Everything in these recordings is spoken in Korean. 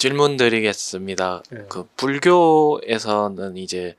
질문 드리겠습니다. 네. 그 불교에서는 이제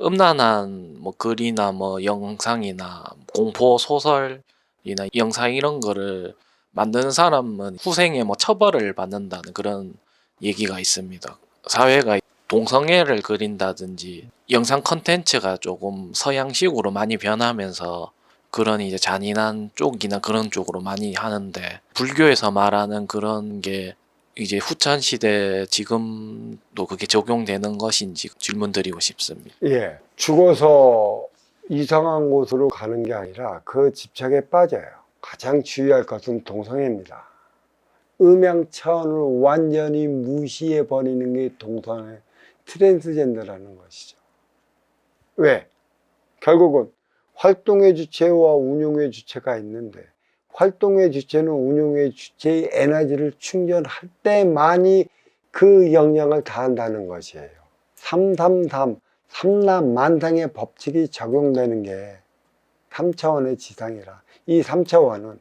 음란한 뭐 글이나 뭐 영상이나 공포 소설이나 영상 이런 거를 만드는 사람은 후생에 뭐 처벌을 받는다는 그런 얘기가 있습니다. 사회가 동성애를 그린다든지 영상 컨텐츠가 조금 서양식으로 많이 변하면서 그런 이제 잔인한 쪽이나 그런 쪽으로 많이 하는데 불교에서 말하는 그런 게 이제 후천 시대 지금도 그게 적용되는 것인지 질문 드리고 싶습니다. 예. 죽어서 이상한 곳으로 가는 게 아니라 그 집착에 빠져요. 가장 주의할 것은 동성애입니다. 음양 차원을 완전히 무시해 버리는 게 동성애 트랜스젠더라는 것이죠. 왜? 결국은 활동의 주체와 운용의 주체가 있는데 활동의 주체는 운용의 주체의 에너지를 충전할 때만이 그 영향을 다한다는 것이에요. 333, 삼남만상의 법칙이 적용되는 게 3차원의 지상이라. 이 3차원은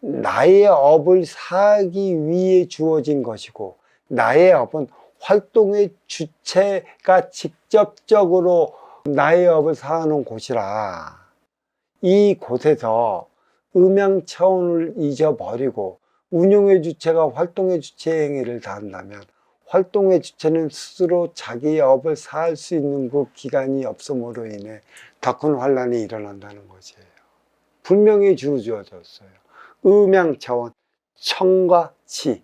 나의 업을 사기 위해 주어진 것이고 나의 업은 활동의 주체가 직접적으로 나의 업을 사하는 곳이라 이 곳에서 음양 차원을 잊어버리고 운용의 주체가 활동의 주체 행위를 다한다면 활동의 주체는 스스로 자기의 업을 사할 수 있는 그 기간이 없음으로 인해 더 큰 환란이 일어난다는 것이에요. 분명히 주어졌어요. 음양 차원, 청과 치,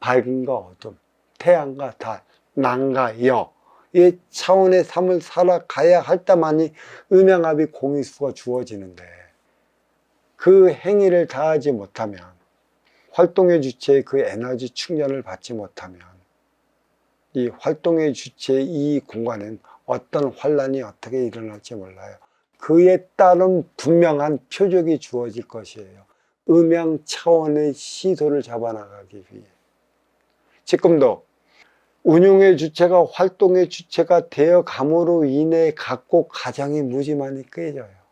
밝음과 어둠, 태양과 달, 난과 여, 이 차원의 삶을 살아가야 할 때만이 음양합이 공의수가 주어지는데 그 행위를 다하지 못하면 활동의 주체의 그 에너지 충전을 받지 못하면 이 활동의 주체의 이 공간엔 어떤 환란이 어떻게 일어날지 몰라요. 그에 따른 분명한 표적이 주어질 것이에요. 음양 차원의 시도를 잡아나가기 위해. 지금도 운용의 주체가 활동의 주체가 되어 감으로 인해 갖고 가정이 무지만이 깨져요.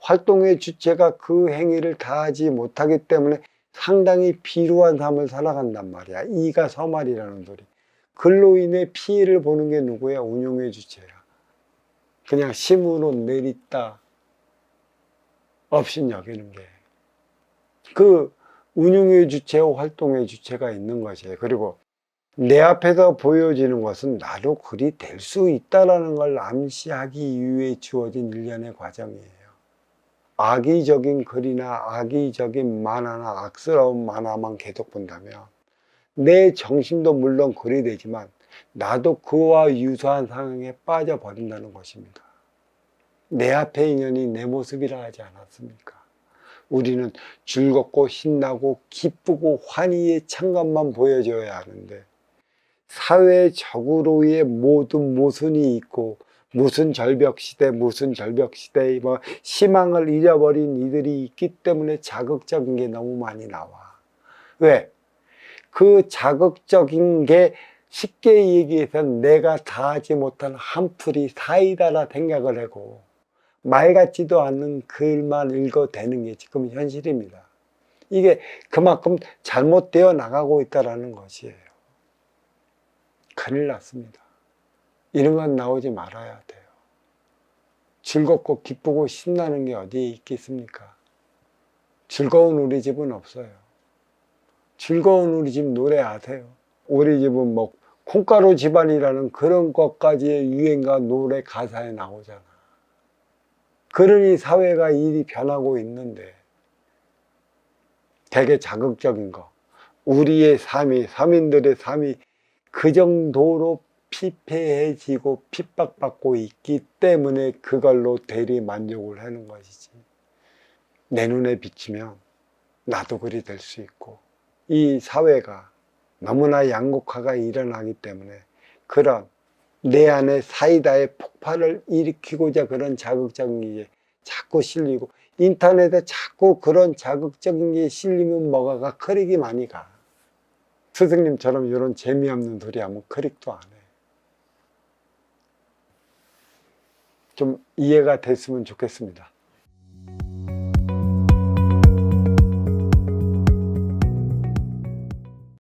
활동의 주체가 그 행위를 다하지 못하기 때문에 상당히 비루한 삶을 살아간단 말이야. 이가 서말이라는 소리. 글로 인해 피해를 보는 게 누구야? 운용의 주체야. 그냥 심으로 내리다 없인 여기는 게. 그 운용의 주체와 활동의 주체가 있는 것이에요. 그리고 내 앞에서 보여지는 것은 나도 글이 될수 있다라는 걸 암시하기 위해 주어진 일련의 과정이에요. 악의적인 글이나 악의적인 만화나 악스러운 만화만 계속 본다면 내 정신도 물론 글이 되지만 나도 그와 유사한 상황에 빠져버린다는 것입니다. 내 앞에 인연이 내 모습이라 하지 않았습니까? 우리는 즐겁고 신나고 기쁘고 환희의 창간만 보여줘야 하는데 사회적으로의 모든 모순이 있고 무슨 절벽 시대, 무슨 절벽 시대, 뭐 희망을 잃어버린 이들이 있기 때문에 자극적인 게 너무 많이 나와. 왜? 그 자극적인 게 쉽게 얘기해서 내가 다 하지 못한 한풀이 사이다라 생각을 하고 말 같지도 않는 글만 읽어대는 게 지금 현실입니다. 이게 그만큼 잘못되어 나가고 있다는 것이에요. 큰일 났습니다. 건 나오지 말아야 돼요. 즐겁고 기쁘고 신나는 게 어디에 있겠습니까? 즐거운 우리 집은 없어요. 즐거운 우리 집 노래 아세요? 우리 집은 뭐 콩가루 집안이라는 그런 것까지의 유행과 노래 가사에 나오잖아. 그러니 사회가 일이 변하고 있는데 되게 자극적인 거. 우리의 삶이, 서민들의 삶이 그 정도로 피폐해지고 핍박받고 있기 때문에 그걸로 대리 만족을 하는 것이지. 내 눈에 비치면 나도 그리 될 수 있고 이 사회가 너무나 양극화가 일어나기 때문에 그런 내 안에 사이다의 폭발을 일으키고자 그런 자극적인 게 자꾸 실리고 인터넷에 자꾸 그런 자극적인 게 실리면 뭐가가 크릭이 많이 가. 스승님처럼 이런 재미없는 소리 하면 크릭도 안 해. 좀 이해가 됐으면 좋겠습니다.